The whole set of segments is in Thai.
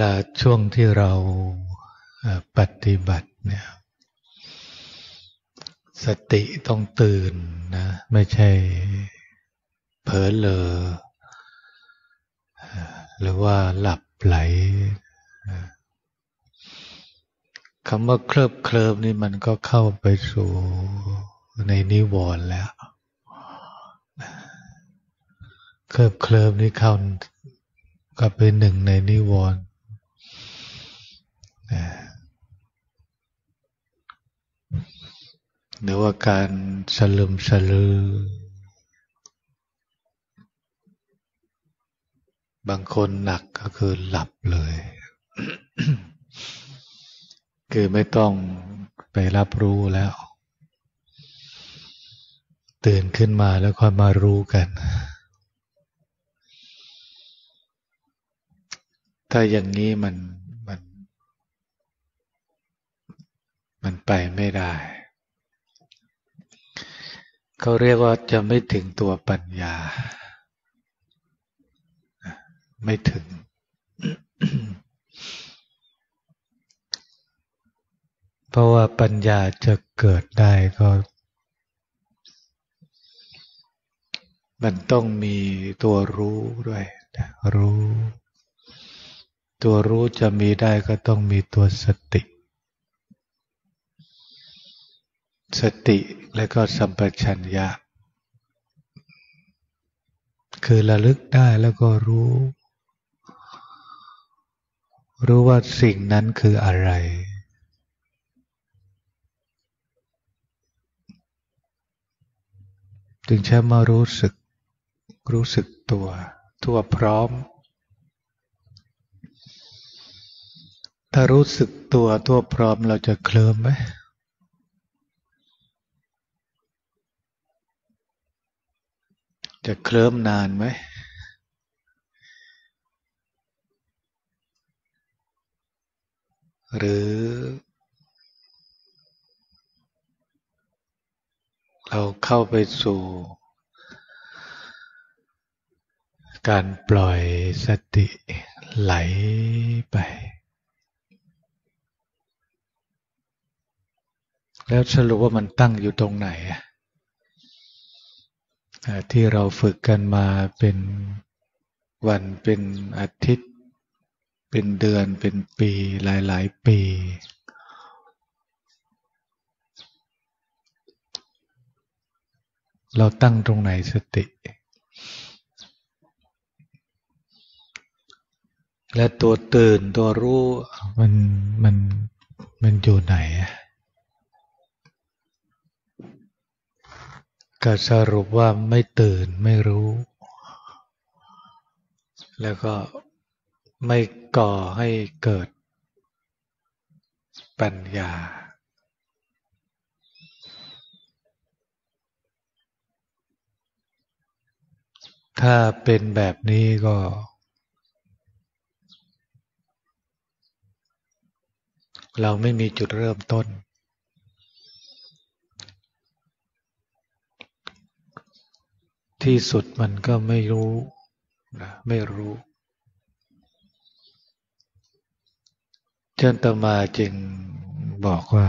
ลาช่วงที่เราปฏิบัติเนี่ยสติต้องตื่นนะไม่ใช่เผลอเลอหรือว่าหลับไหลคำว่าเคลิบเคลิบนี่มันก็เข้าไปสู่ในนิวรณ์แล้วเคลิบเคลิบนี่เข้าก็เป็นหนึ่งในนิวรณ์ หรือว่าการสลึมสลือบางคนหนักก็คือหลับเลย คือไม่ต้องไปรับรู้แล้ว ตื่นขึ้นมาแล้วค่อยมารู้กัน ถ้าอย่างนี้มัน มันมันไปไม่ได้ เขาเรียกว่าจะไม่ถึงตัวปัญญา ไม่ถึง เพราะว่าปัญญาจะเกิดได้ก็ มันต้องมีตัวรู้ด้วยรู้ ตัวรู้จะมีได้ก็ต้องมีตัวสติ สติและก็สัมปชัญญะ คือระลึกได้แล้วก็รู้ รู้ว่าสิ่งนั้นคืออะไร จึงใช้มารู้สึก รู้สึกตัว ทั่วพร้อม ถ้ารู้สึกตัวทั่วพร้อมเราจะเคลิ้มไหม จะเคลิ้มนานไหม หรือ เราเข้าไปสู่ การปล่อยสติไหลไป แล้วสรุปว่ามันตั้งอยู่ตรงไหนอะ ที่เราฝึกกันมาเป็นวันเป็นอาทิตย์ เป็นเดือนเป็นปีหลาย ๆ ปี เราตั้งตรงไหนสติ และตัวตื่นตัวรู้มันมันมันอยู่ไหนอะ ก็สรุปว่าไม่ตื่นไม่รู้ แล้วก็ไม่ก่อให้เกิดปัญญา ถ้าเป็นแบบนี้ก็ เราไม่มีจุดเริ่มต้น ที่สุดมันก็ไม่รู้นะไม่รู้เจ้าตมาจึงบอกว่า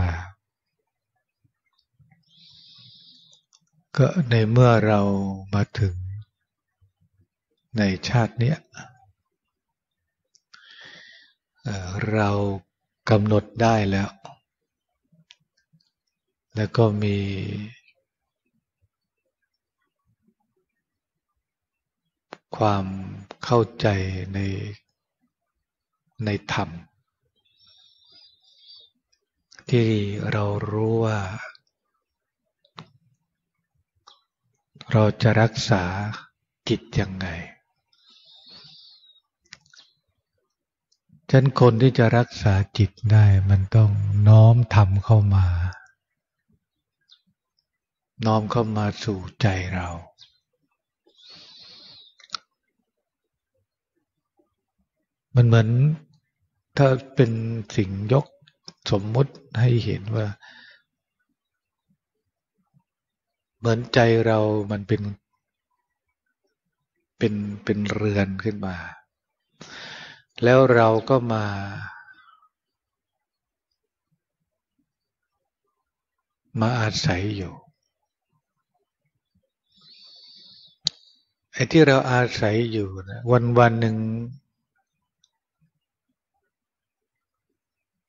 ก็ในเมื่อเรามาถึงในชาติเนี้ยเรากำหนดได้แล้ว แล้วก็มี ความเข้าใจในในธรรม ที่เรารู้ว่า เราจะรักษาจิตยังไงฉันคนที่จะรักษาจิตได้มันต้องน้อมทำเข้ามา น้อมเข้ามาสู่ใจเรา มันเหมือนถ้าเป็นสิ่งยกสมมุติให้เห็นว่า เหมือนใจเรามันเป็น เป็นเป็นเรือนขึ้นมา แล้วเราก็มา มาอาศัยอยู่ไอ้ที่เราอาศัยอยู่นะวันวันหนึ่ง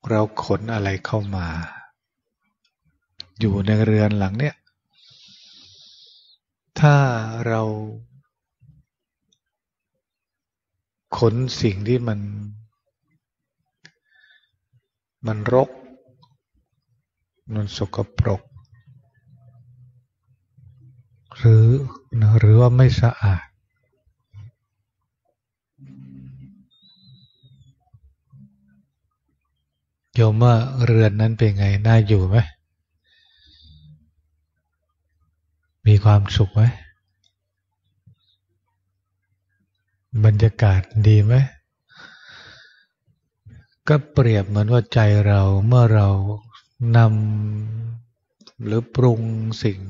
เราขนอะไรเข้ามา อยู่ในเรือนหลังเนี้ยถ้าเราขนสิ่งที่มัน มันรก มันสกปรก หรือหรือว่าไม่สะอาด โยมว่าเรือนนั้นเป็นไง น่าอยู่ไหม มีความสุขไหม บรรยากาศดีไหม ก็เปรียบเหมือนว่าใจเราเมื่อเรานำหรือปรุงสิ่ง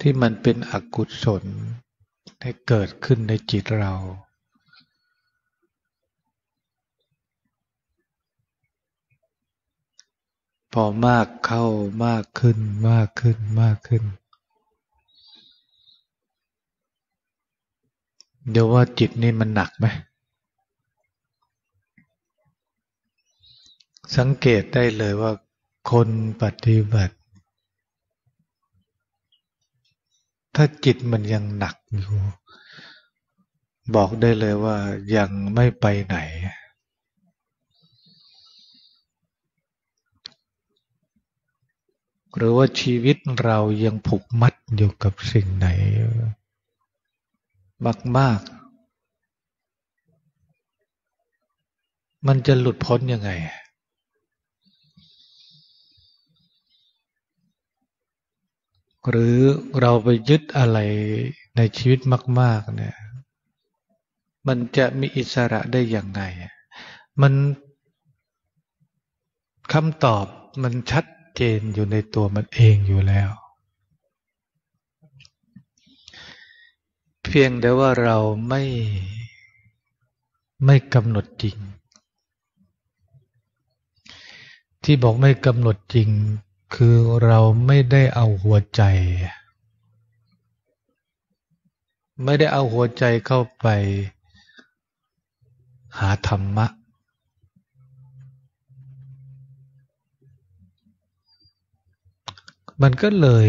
ที่มันเป็นอกุศล ให้เกิดขึ้นในจิตเรา พอมากเข้ามากขึ้นมากขึ้นมากขึ้น เดี๋ยวว่าจิตนี่มันหนักไหมสังเกตได้เลยว่าคนปฏิบัติ ถ้าจิตมันยังหนักอยู่บอกได้เลยว่ายังไม่ไปไหน หรือว่าชีวิตเรายังผูกมัดอยู่กับสิ่งไหน มาก ๆ มันจะหลุดพ้นยังไง หรือเราไปยึดอะไรในชีวิตมาก ๆ เนี่ย มันจะมีอิสระได้อย่างไง มันคำตอบมันชัดเจนอยู่ในตัวมันเองอยู่แล้ว เพียงแต่ว่าเราไม่ไม่กำหนดจริง ที่บอกไม่กำหนดจริง คือเราไม่ได้เอาหัวใจ ไม่ได้เอาหัวใจเข้าไป หาธรรมะ มันก็เลย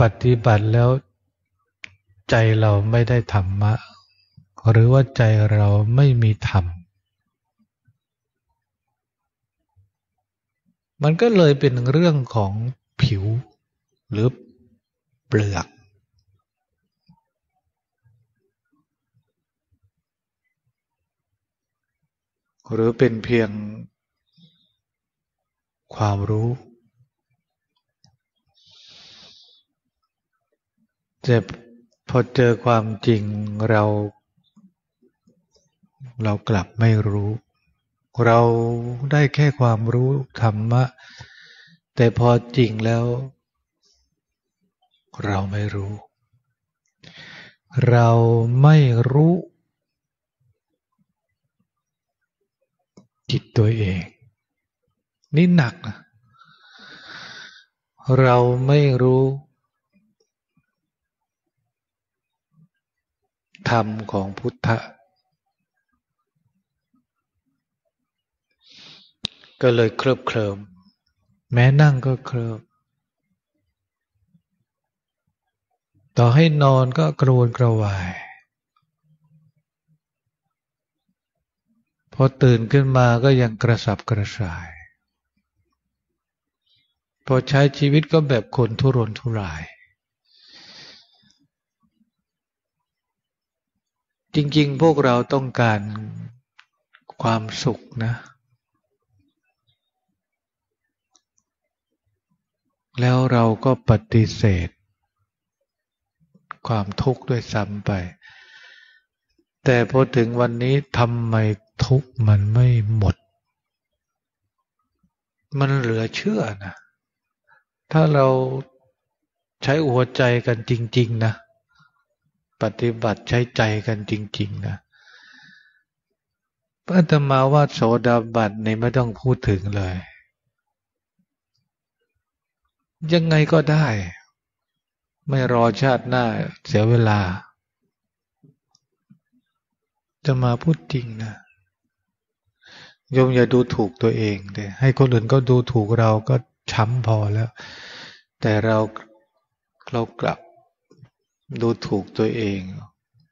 ปฏิบัติแล้วใจเราไม่ได้ธรรมะ หรือว่าใจเราไม่มีธรรม มันก็เลยเป็นเรื่องของผิว หรือเปลือก หรือเป็นเพียงความรู้แต่พอเจอความจริงเรา เรากลับไม่รู้ เราได้แค่ความรู้ธรรมะ แต่พอจริงแล้ว เราไม่รู้ เราไม่รู้ จิตตัวเอง นี่หนักนะเราไม่รู้ธรรมของพุทธะ ก็เลยเคลิบเคลิมแม้นั่งก็เคลิบต่อให้นอนก็กระวนกระวาย พอตื่นขึ้นมาก็ยังกระสับกระส่าย พอใช้ชีวิตก็แบบคนทุรนทุราย จริงๆ พวกเราต้องการความสุขนะ แล้วเราก็ปฏิเสธ ความทุกข์ด้วยซ้ำไป แต่พอถึงวันนี้ทำไมทุกข์มันไม่หมด มันเหลือเชื่อนะ ถ้าเราใช้หัวใจกันจริง ๆ นะ ปฏิบัติใช้ใจกันจริง ๆ นะพระธรรมาว่าโสดาบันในไม่ต้องพูดถึงเลย ยังไงก็ได้ ไม่รอชาติหน้าเสียเวลา จะมาพูดจริงนะโยมอย่าดูถูกตัวเองเลยให้คนอื่นก็ดูถูกเราก็ช้ำพอแล้ว แต่เราเรากลับดูถูกตัวเอง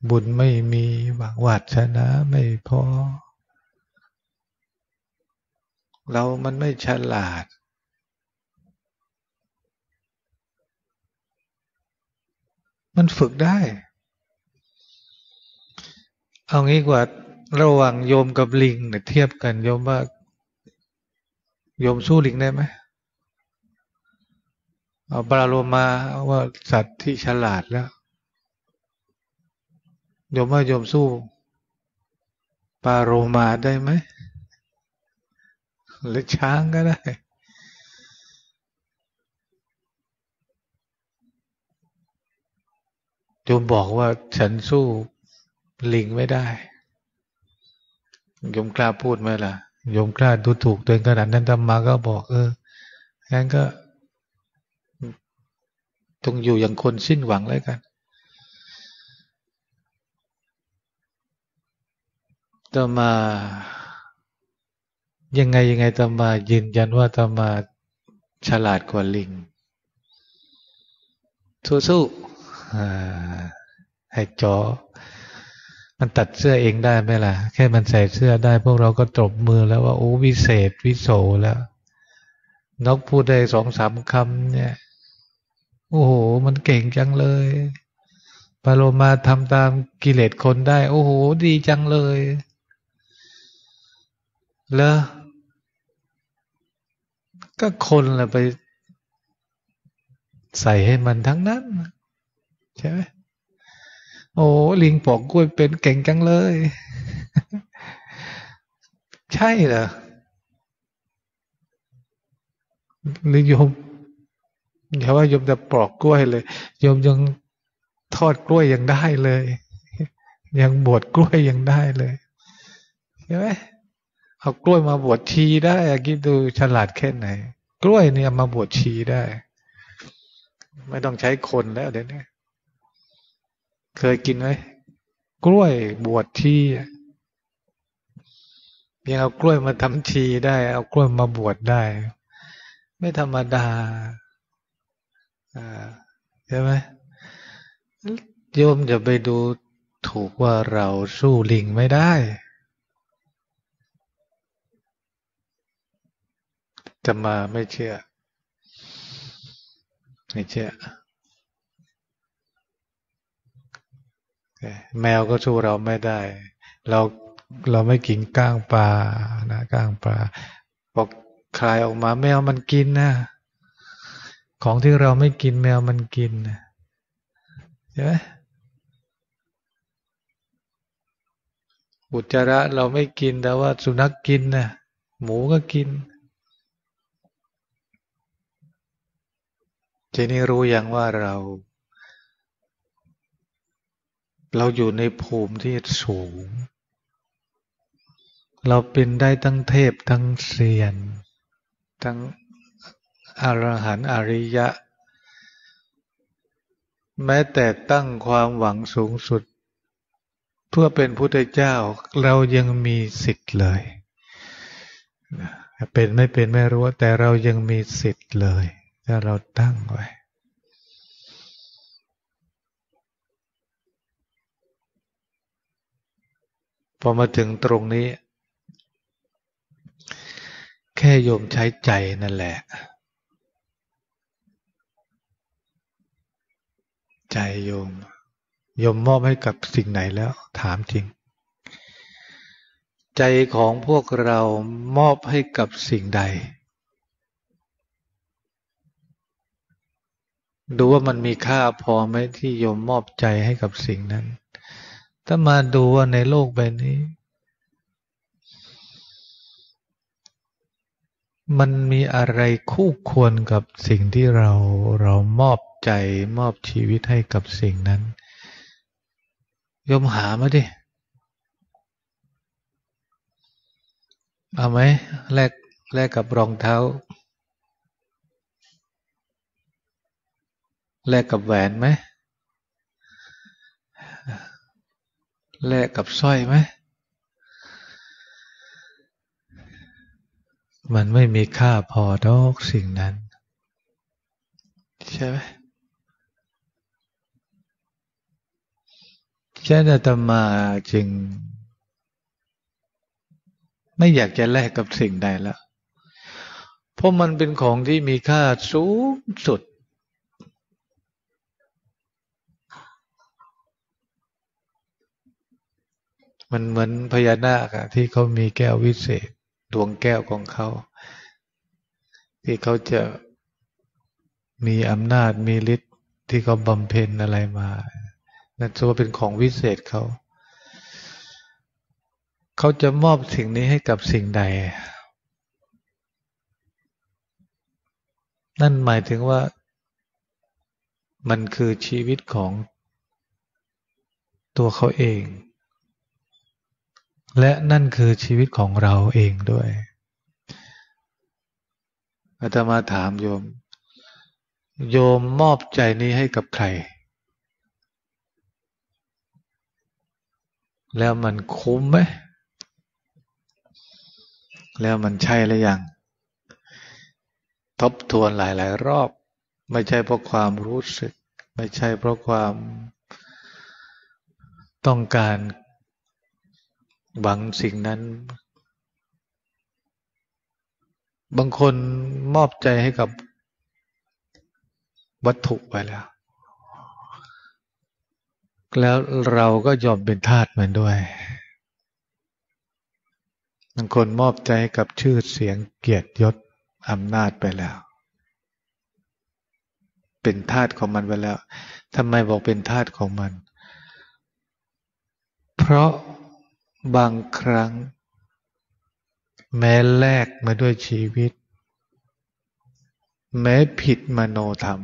บุญไม่มีหวังวัดชนะไม่พอ เรามันไม่ฉลาด มันฝึกได้ เอางี้กว่าระหว่างโยมกับลิงเนี่ยเทียบกันโยมว่าโยมสู้ลิงได้ไหมเอาปลาโลมาว่าสัตว์ที่ฉลาดแล้วโยมว่าโยมสู้ปลาโลมาได้ไหมหรือช้างก็ได้ โยมบอกว่าฉันสู้ลิงไม่ได้โยมกล้าพูดไหมล่ะโยมกล้าดูถูกตัวเองขนาดนั้นธรรมาก็บอก เอองั้นก็ต้องอยู่อย่างคนสิ้นหวังแล้วกันตมา ยังไงยังไงตมายืนยันว่าตมาฉลาดกว่าลิงสู้ๆ ให้จอ มันตัดเสื้อเองได้ไหมล่ะ แค่มันใส่เสื้อได้ พวกเราก็ตบมือแล้วว่าโอ้วิเศษวิโสแล้วนกพูดได้สองสามคำเนี่ย โอ้โห มันเก่งจังเลยปาโลมาทำตามกิเลสคนได้ โอ้โห ดีจังเลยแล้วก็คนละไปใส่ให้มันทั้งนั้น ใช่ไหมโอ้ลิงปอกกล้วยเป็นเก่งจังเลย ใช่เหรอหรือโยมอย่าว่าโยมจะปอกกล้วยเลยโยมยังทอดกล้วยยังได้เลย ยังบวชกล้วยยังได้เลยใช่ไหมเอากล้วยมาบวชชีได้คิดดูฉลาดแค่ไหน กล้วยเนี่ยมาบวชชีได้ ไม่ต้องใช้คนแล้วเดี๋ยวนี้ เคยกินไหมกล้วยบวชชียังเอากล้วยมาทำชีได้ เอากล้วยมาบวชได้ ไม่ธรรมดาใช่ไหมโยมจะไปดูถูกว่าเราสู้ลิงไม่ได้ จะมาไม่เชื่อ ไม่เชื่อ แมวก็สู้เราไม่ได้ เราเราไม่กินก้างปลานะก้างปลาบอกคลายออกมาแมวมันกินนะของที่เราไม่กินแมวมันกินใช่ไหมอุจจาระเราไม่กินแต่ว่าสุนัขกกินนะหมูก็กินทีนี้รู้อย่างว่าเรา เราอยู่ในภูมิที่สูง เราเป็นได้ทั้งเทพทั้งเสียน ทั้งอรหันต์อริยะ แม้แต่ตั้งความหวังสูงสุด เพื่อเป็นพุทธเจ้าเรายังมีสิทธิ์เลยเป็นไม่เป็นไม่รู้แต่เรายังมีสิทธิ์เลย ถ้าเราตั้งไว้ พอมาถึงตรงนี้ แค่โยมใช้ใจนั่นแหละ ใจโยมโยมมอบให้กับสิ่งไหนแล้ว ถามจริง ใจของพวกเรามอบให้กับสิ่งใด ดูว่ามันมีค่าพอไหมที่โยมมอบใจให้กับสิ่งนั้น ถ้ามาดูว่าในโลกใบนี้ มันมีอะไรคู่ควรกับสิ่งที่เราเรามอบใจมอบชีวิตให้กับสิ่งนั้นยมหามาดิ เอาไหมแลกแลกกับรองเท้า แลกกับแหวนไหม แลกกับสร้อยไหม มันไม่มีค่าพอดอกสิ่งนั้น ใช่ไหมฉะนั้นตมาจึง ไม่อยากจะแลกกับสิ่งใดแล้วเพราะมันเป็นของที่มีค่าสูงสุด มันเหมือนพญานาคที่เขามีแก้ววิเศษ ดวงแก้วของเขา ที่เขาจะมีอำนาจมีฤทธิ์ที่เขาบำเพ็ญอะไรมา นั่นถือว่าเป็นของวิเศษเขา เขาจะมอบสิ่งนี้ให้กับสิ่งใด นั่นหมายถึงว่า มันคือชีวิตของตัวเขาเอง และนั่นคือชีวิตของเราเองด้วยอาตมาถามโยม โยมมอบใจนี้ให้กับใคร แล้วมันคุ้มไหม แล้วมันใช่หรือยัง ทบทวนหลาย ๆ รอบ ไม่ใช่เพราะความรู้สึก ไม่ใช่เพราะความต้องการ หวังสิ่งนั้น บางคนมอบใจให้กับวัตถุไปแล้ว แล้วเราก็ยอมเป็นทาสมันด้วย บางคนมอบใจให้กับชื่อเสียงเกียรติยศอำนาจไปแล้ว เป็นทาสของมันไปแล้วทำไมบอกเป็นทาสของมัน เพราะ บางครั้ง แม้แลกมาด้วยชีวิต แม้ผิดมโนธรรม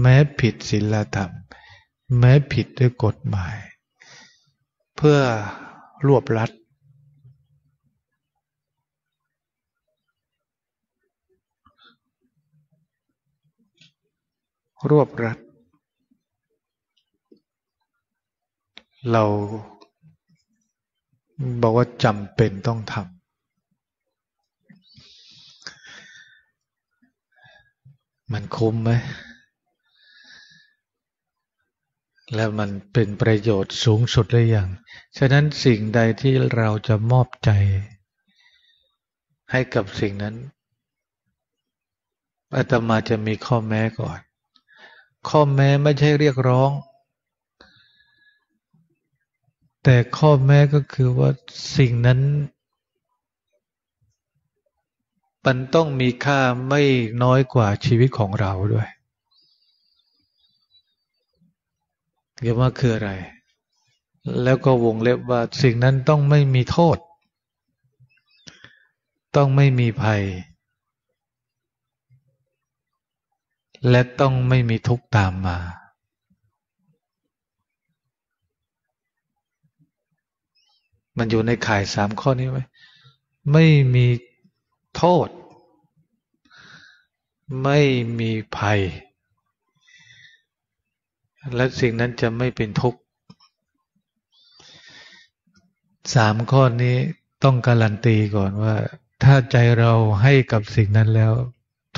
แม้ผิดศีลธรรม แม้ผิดด้วยกฎหมาย เพื่อรวบรัดรวบรัด เรา บอกว่าจำเป็นต้องทำมันคุ้มไหม แล้วมันเป็นประโยชน์สูงสุดหรือยัง ฉะนั้นสิ่งใดที่เราจะมอบใจ ให้กับสิ่งนั้นอาตมาจะมีข้อแม้ก่อน ข้อแม้ไม่ใช่เรียกร้อง แต่ข้อแม้ก็คือว่าสิ่งนั้นมันต้องมีค่าไม่น้อยกว่าชีวิตของเราด้วยเรียกว่าคืออะไร แล้วก็วงเล็บว่าสิ่งนั้นต้องไม่มีโทษ ต้องไม่มีภัย และต้องไม่มีทุกข์ตามมา มันอยู่ในข่ายสามข้อนี้ไหมไม่มีโทษ ไม่มีภัย และสิ่งนั้นจะไม่เป็นทุกข์สามข้อนี้ต้องการันตีก่อนว่า ถ้าใจเราให้กับสิ่งนั้นแล้ว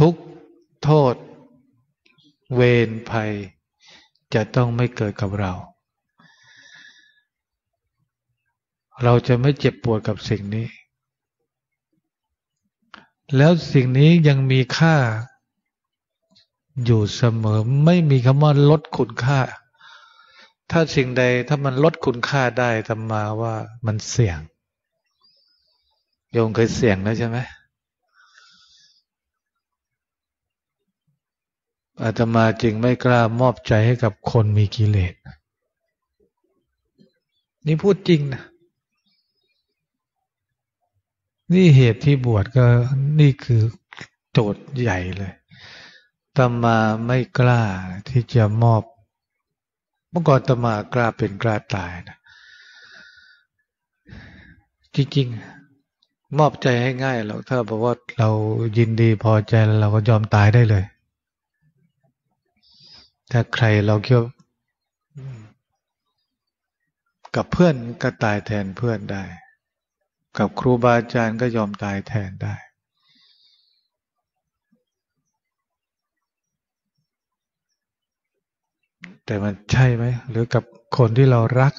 ทุกโทษ เวรภัย จะต้องไม่เกิดกับเรา เราจะไม่เจ็บปวดกับสิ่งนี้ แล้วสิ่งนี้ยังมีค่า อยู่เสมอไม่มีคำว่าลดคุณค่า ถ้าสิ่งใดถ้ามันลดคุณค่าได้ทำมาว่ามันเสี่ยง โยงเคยเสี่ยงแล้วใช่ไหมอาตมาจึงไม่กล้ามอบใจให้กับคนมีกิเลส นี่พูดจริงนะ นี่เหตุที่บวชก็นี่คือโจทย์ใหญ่เลยตมาไม่กล้าที่จะมอบ เมื่อก่อนตมากล้าเป็นกล้าตายนะจริงๆมอบใจให้ง่ายเราถ้าบอกว่าเรายินดีพอใจเราก็ยอมตายได้เลย ถ้าใครเราเกี่ยวกับเพื่อนก็ตายแทนเพื่อนได้ กับครูบาอาจารย์ก็ยอมตายแทนได้ แต่มันใช่ไหม หรือกับคนที่เรารัก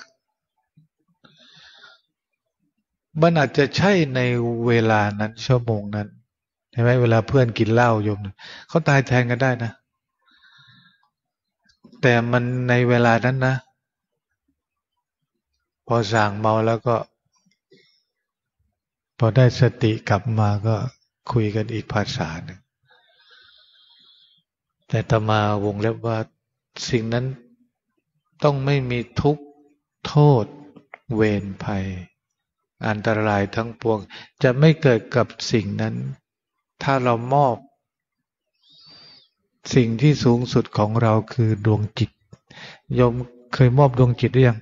มันอาจจะใช่ในเวลานั้นชั่วโมงนั้นใช่ไหมเวลาเพื่อนกินเหล้าโยมเขาตายแทนกันได้นะ แต่มันในเวลานั้นนะ พอสั่งเมาแล้วก็ พอได้สติกลับมาก็คุยกันอีกภาษาหนึ่งแต่ตมาวงเล็บว่าสิ่งนั้นต้องไม่มีทุกข์โทษ เวรภัย อันตรายทั้งปวง จะไม่เกิดกับสิ่งนั้น ถ้าเรามอบ สิ่งที่สูงสุดของเราคือดวงจิตยมเคยมอบดวงจิตหรือยัง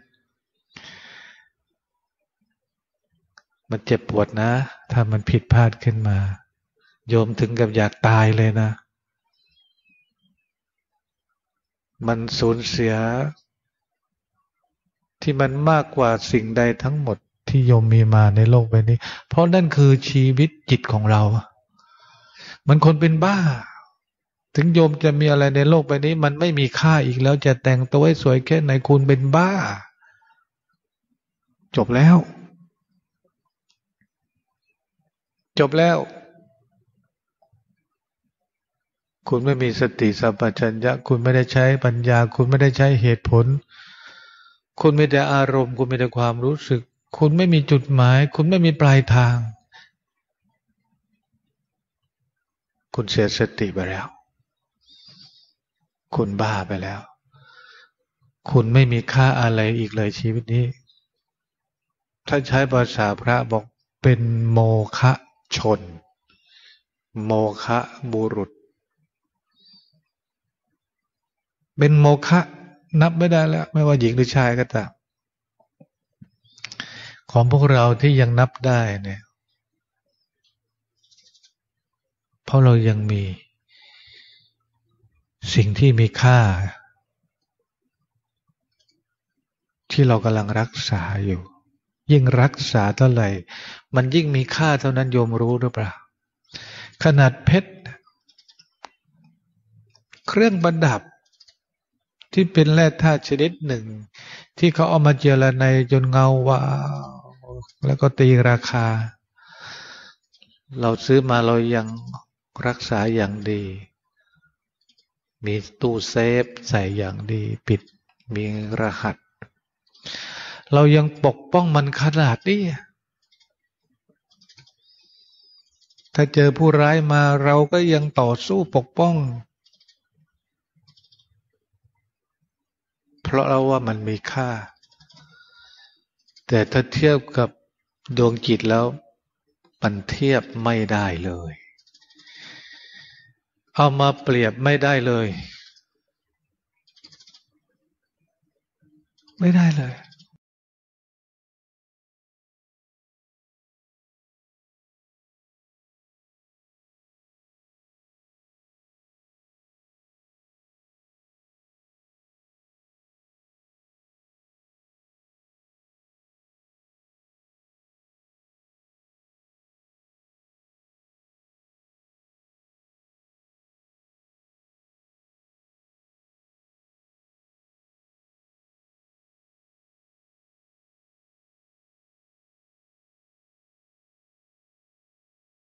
มันเจ็บปวดนะ ถ้ามันผิดพลาดขึ้นมา โยมถึงกับอยากตายเลยนะ มันสูญเสีย ที่มันมากกว่าสิ่งใดทั้งหมดที่โยมมีมาในโลกใบนี้ เพราะนั่นคือชีวิตจิตของเรา มันคนเป็นบ้า ถึงโยมจะมีอะไรในโลกใบนี้ มันไม่มีค่าอีกแล้วจะแต่งตัวให้สวยแค่ไหนคุณเป็นบ้า จบแล้ว จบแล้ว คุณไม่มีสติสัมปชัญญะ คุณไม่ได้ใช้ปัญญา คุณไม่ได้ใช้เหตุผล คุณไม่ได้อารมณ์ คุณไม่ได้ความรู้สึก คุณไม่มีจุดหมาย คุณไม่มีปลายทาง คุณเสียสติไปแล้ว คุณบ้าไปแล้ว คุณไม่มีค่าอะไรอีกเลยชีวิตนี้ ถ้าใช้ภาษาพระบอกเป็นโมคะ ชน โมคะบุรุษ เป็นโมคะนับไม่ได้แล้ว ไม่ว่าหญิงหรือชายก็ตามของพวกเราที่ยังนับได้เนี่ย เพราะเรายังมี สิ่งที่มีค่า ที่เรากำลังรักษาอยู่ ยิ่งรักษาเท่าไหร่ มันยิ่งมีค่าเท่านั้นโยมรู้หรือเปล่า ขนาดเพชร เครื่องประดับ ที่เป็นแร่ธาตุชนิดหนึ่ง ที่เขาเอามาเจรไนจนเงาว่าแล้วก็ตีราคา เราซื้อมาเรายังรักษาอย่างดี มีตู้เซฟใส่อย่างดี ปิดมีรหัส เรายังปกป้องมันขนาดนี้ถ้าเจอผู้ร้ายมาเราก็ยังต่อสู้ปกป้อง เพราะเราว่ามันมีค่า แต่ถ้าเทียบกับดวงจิตแล้วมันเทียบไม่ได้เลย เอามาเปรียบไม่ได้เลย ไม่ได้เลย